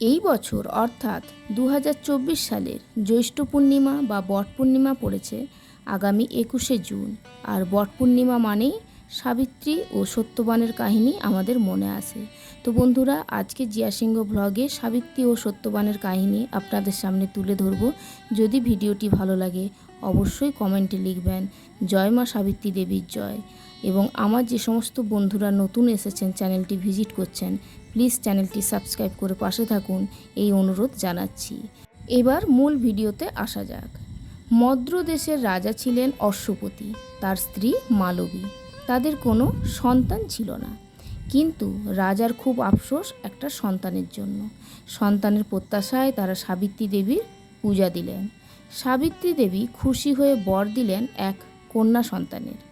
এই বছর অর্থাৎ দু হাজার চব্বিশ সালের জ্যৈষ্ঠ পূর্ণিমা বা বট পূর্ণিমা পড়েছে আগামী একুশে জুন। আর বট পূর্ণিমা মানেই সাবিত্রী ও সত্যবানের কাহিনী আমাদের মনে আসে তো বন্ধুরা, আজকে জিয়া সিংহ ব্লগে সাবিত্রী ও সত্যবানের কাহিনী আপনাদের সামনে তুলে ধরব। যদি ভিডিওটি ভালো লাগে, অবশ্যই কমেন্টে লিখবেন। জয় মা সাবিত্রী দেবীর জয়। এবং আমার যে সমস্ত বন্ধুরা নতুন এসেছেন চ্যানেলটি ভিজিট করছেন, প্লিজ চ্যানেলটি সাবস্ক্রাইব করে পাশে থাকুন, এই অনুরোধ জানাচ্ছি। এবার মূল ভিডিওতে আসা যাক। মদ্র দেশের রাজা ছিলেন অশ্বপতি, তার স্ত্রী মালবী। তাদের কোনো সন্তান ছিল না। কিন্তু রাজার খুব আফসোস একটা সন্তানের জন্য। সন্তানের প্রত্যাশায় তারা সাবিত্রী দেবীর পূজা দিলেন। সাবিত্রী দেবী খুশি হয়ে বর দিলেন এক কন্যা সন্তানের।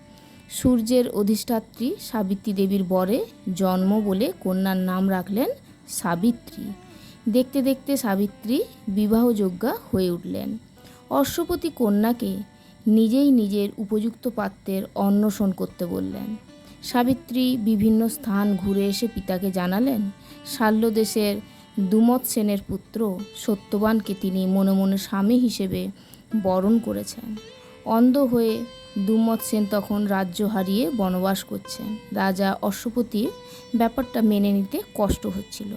সূর্যের অধিষ্ঠাত্রী সাবিত্রী দেবীর বরে জন্ম বলে কন্যার নাম রাখলেন সাবিত্রী। দেখতে দেখতে সাবিত্রী বিবাহযোগ্যা হয়ে উঠলেন। অশ্বপতি কন্যাকে নিজেই নিজের উপযুক্ত পাত্রের অন্বেষণ করতে বললেন। সাবিত্রী বিভিন্ন স্থান ঘুরে এসে পিতাকে জানালেন, শাল্য দেশের দুমত সেনের পুত্র সত্যবানকে তিনি মনে মনে স্বামী হিসেবে বরণ করেছেন। অন্ধ হয়ে দুমত সেন তখন রাজ্য হারিয়ে বনবাস করছেন রাজা অশ্বপতির ব্যাপারটা মেনে নিতে কষ্ট হচ্ছিল।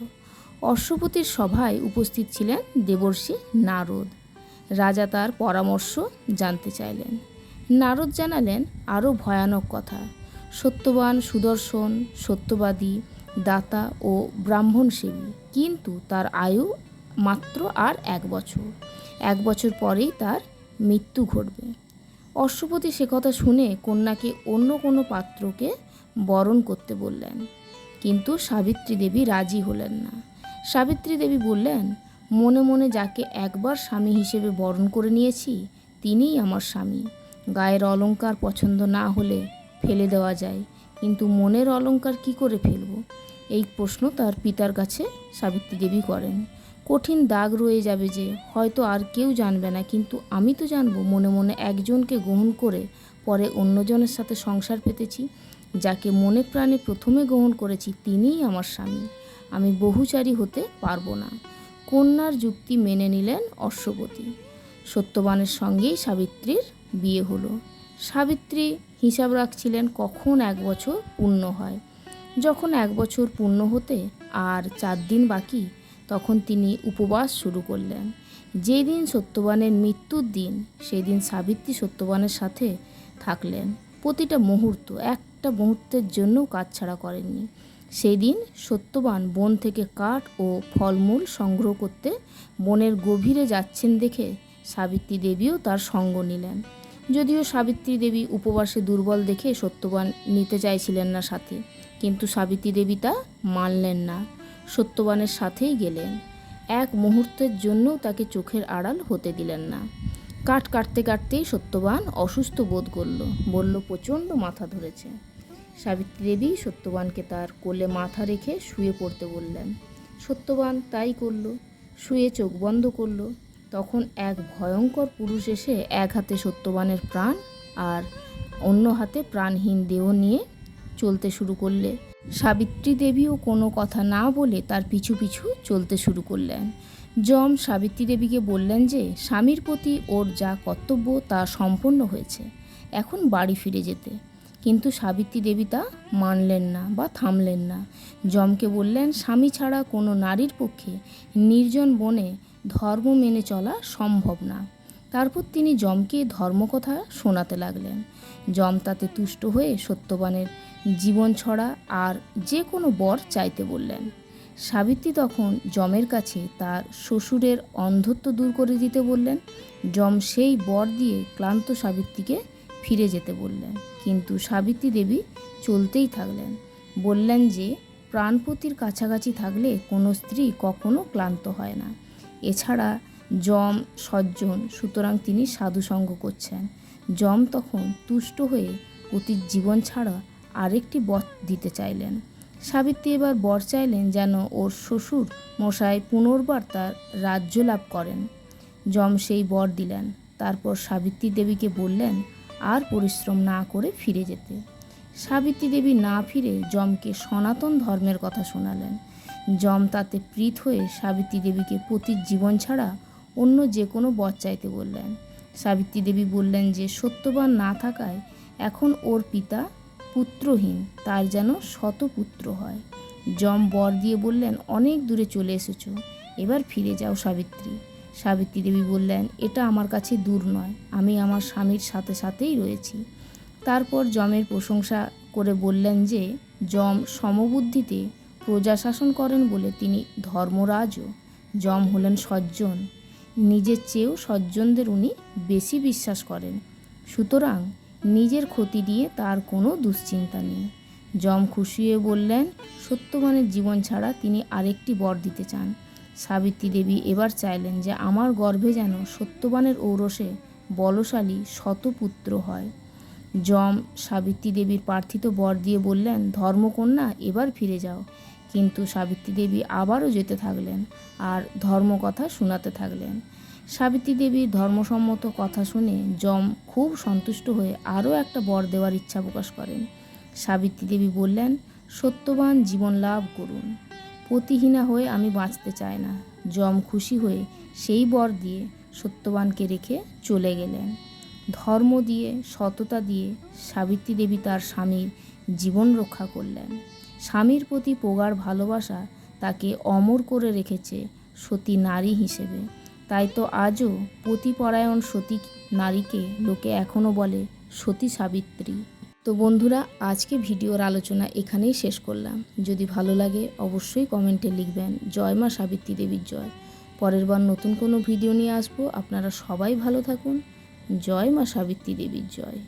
অশ্বপতির সভায় উপস্থিত ছিলেন দেবর্ষি নারদ। রাজা তার পরামর্শ জানতে চাইলেন। নারদ জানালেন আরও ভয়ানক কথা। সত্যবান, সুদর্শন, সত্যবাদী, দাতা ও ব্রাহ্মণ সেবী কিন্তু তার আয়ু মাত্র আর এক বছর। এক বছর পরেই তার মৃত্যু ঘটবে। অশ্বপতি সে কথা শুনে কন্যাকে অন্য কোনো পাত্রকে বরণ করতে বললেন। কিন্তু সাবিত্রী দেবী রাজি হলেন না। সাবিত্রী দেবী বললেন, মনে মনে যাকে একবার স্বামী হিসেবে বরণ করে নিয়েছি, তিনিই আমার স্বামী। গায়ের অলংকার পছন্দ না হলে ফেলে দেওয়া যায়, কিন্তু মনের অলংকার কি করে ফেলব? এই প্রশ্ন তার পিতার কাছে সাবিত্রী দেবী করেন। কঠিন দাগ রয়ে যাবে যে হয়তো আর কেউ জানবে না। কিন্তু আমি তো জানব, মনে মনে একজনকে গ্রহণ করে পরে অন্যজনের সাথে সংসার পেতেছি, যাকে মনে প্রাণে প্রথমে গ্রহণ করেছি তিনিই আমার স্বামী। আমি বহুচারী হতে পারব না। কন্যার যুক্তি মেনে নিলেন অশ্বপতি। সত্যবানের সঙ্গেই সাবিত্রীর বিয়ে হলো। সাবিত্রী হিসাব রাখছিলেন কখন এক বছর পূর্ণ হয়। যখন এক বছর পূর্ণ হতে আর চার দিন বাকি তখন তিনি উপবাস শুরু করলেন। যেই দিন সত্যবানের মৃত্যুর দিন, সেই দিন সাবিত্রী সত্যবানের সাথে থাকলেন। প্রতিটা মুহূর্ত, একটা মুহূর্তের জন্যও কাজ ছাড়া করেননি। সেই দিন সত্যবান বন থেকে কাঠ ও ফলমূল সংগ্রহ করতে বনের গভীরে যাচ্ছেন দেখে সাবিত্রী দেবীও তার সঙ্গ নিলেন। যদিও সাবিত্রী দেবী উপবাসে দুর্বল দেখে সত্যবান নিতে চাইছিলেন না সাথে, কিন্তু সাবিত্রী দেবী তা মানলেন না। সত্যবানের সাথেই গেলেন। এক মুহূর্তের জন্যও তাকে চোখের আড়াল হতে দিলেন না। কাঠ কাটতে কাটতেই সত্যবান অসুস্থ বোধ করল, বলল, প্রচণ্ড মাথা ধরেছে। সাবিত্রী দেবী সত্যবানকে তার কোলে মাথা রেখে শুয়ে পড়তে বললেন। সত্যবান তাই করল, শুয়ে চোখ বন্ধ করল। তখন এক ভয়ঙ্কর পুরুষ এসে এক হাতে সত্যবানের প্রাণ আর অন্য হাতে প্রাণহীন দেহ নিয়ে চলতে শুরু করলে। সাবিত্রী দেবীও কোনো কথা না বলে তার পিছু পিছু চলতে শুরু করলেন। যম সাবিত্রী দেবীকে বললেন যে, স্বামীর প্রতি ওর যা কর্তব্য তা সম্পন্ন হয়েছে, এখন বাড়ি ফিরে যেতে। কিন্তু সাবিত্রী দেবী তা মানলেন না বা থামলেন না। যমকে বললেন, স্বামী ছাড়া কোনো নারীর পক্ষে নির্জন বনে ধর্ম মেনে চলা সম্ভব না। তারপর তিনি যমকে ধর্মকথা শোনাতে লাগলেন। যম তাতে তুষ্ট হয়ে সত্যবানের জীবন ছড়া আর যে কোনো বর চাইতে বললেন। সাবিত্রী তখন যমের কাছে তার শ্বশুরের অন্ধত্ব দূর করে দিতে বললেন। যম সেই বর দিয়ে ক্লান্ত সাবিত্রীকে ফিরে যেতে বললেন। কিন্তু সাবিত্রী দেবী চলতেই থাকলেন। বললেন যে, প্রাণপতির কাছাকাছি থাকলে কোনো স্ত্রী কখনো ক্লান্ত হয় না। এছাড়া যম সজ্জন, সুতরাং তিনি সাধুসঙ্গ করছেন। যম তখন তুষ্ট হয়ে অতীত জীবন ছাড়া আরেকটি বর দিতে চাইলেন। সাবিত্রী এবার বর চাইলেন যেন ওর শ্বশুর মশাই পুনর্বার তার রাজ্য লাভ করেন। যম সেই বর দিলেন। তারপর সাবিত্রী দেবীকে বললেন, আর পরিশ্রম না করে ফিরে যেতে। সাবিত্রী দেবী না ফিরে যমকে সনাতন ধর্মের কথা শোনালেন। যম তাতে প্রীত হয়ে সাবিত্রী দেবীকে পতির জীবন ছাড়া অন্য যে কোনো বর চাইতে বললেন। সাবিত্রী দেবী বললেন যে, সত্যবান না থাকায় এখন ওর পিতা পুত্রহীন, তার যেন শত পুত্র হয়। যম বর দিয়ে বললেন, অনেক দূরে চলে এসেছ, এবার ফিরে যাও সাবিত্রী। সাবিত্রী দেবী বললেন, এটা আমার কাছে দূর নয়, আমি আমার স্বামীর সাথে সাথেই রয়েছি। তারপর যমের প্রশংসা করে বললেন যে, যম সমবুদ্ধিতে প্রজা শাসন করেন বলে তিনি ধর্মরাজও, যম হলেন সজ্জন, নিজের চেয়েও সজ্জনদের উনি বেশি বিশ্বাস করেন। সুতরাং নিজের ক্ষতি নিয়ে তার কোনো দুশ্চিন্তা নেই। যম খুশি হয়ে বললেন, সত্যবানের জীবন ছাড়া তিনি আরেকটি বর দিতে চান। সাবিত্রী দেবী এবার চাইলেন যে আমার গর্ভে যেন সত্যবানের ঔরসে বলশালী শতপুত্র হয়। যম সাবিত্রী দেবীর প্রার্থিত বর দিয়ে বললেন, ধর্মকন্যা, এবার ফিরে যাও। কিন্তু সাবিত্রী দেবী আবারও যেতে থাকলেন আর ধর্মকথা শোনাতে থাকলেন। সাবিত্রী দেবীর ধর্মসম্মত কথা শুনে যম খুব সন্তুষ্ট হয়ে আরও একটা বর দেওয়ার ইচ্ছা প্রকাশ করেন। সাবিত্রী দেবী বললেন, সত্যবান জীবন লাভ করুন। প্রতিহীনা হয়ে আমি বাঁচতে চাই না। যম খুশি হয়ে সেই বর দিয়ে সত্যবানকে রেখে চলে গেলেন। ধর্ম দিয়ে, সততা দিয়ে সাবিত্রী দেবী তার স্বামীর জীবন রক্ষা করলেন। স্বামীর প্রতি প্রগাঢ় ভালোবাসা তাকে অমর করে রেখেছে সতী নারী হিসেবে। তাই তো আজও পতিপরায়ণ সতী নারীকে লোকে এখনও বলে সতী সাবিত্রী। তো বন্ধুরা, আজকে ভিডিওর আলোচনা এখানেই শেষ করলাম। যদি ভালো লাগে, অবশ্যই কমেন্টে লিখবেন, জয় মা সাবিত্রী দেবীর জয়। পরের বার নতুন কোনো ভিডিও নিয়ে আসব। আপনারা সবাই ভালো থাকুন। জয় মা সাবিত্রী দেবীর জয়।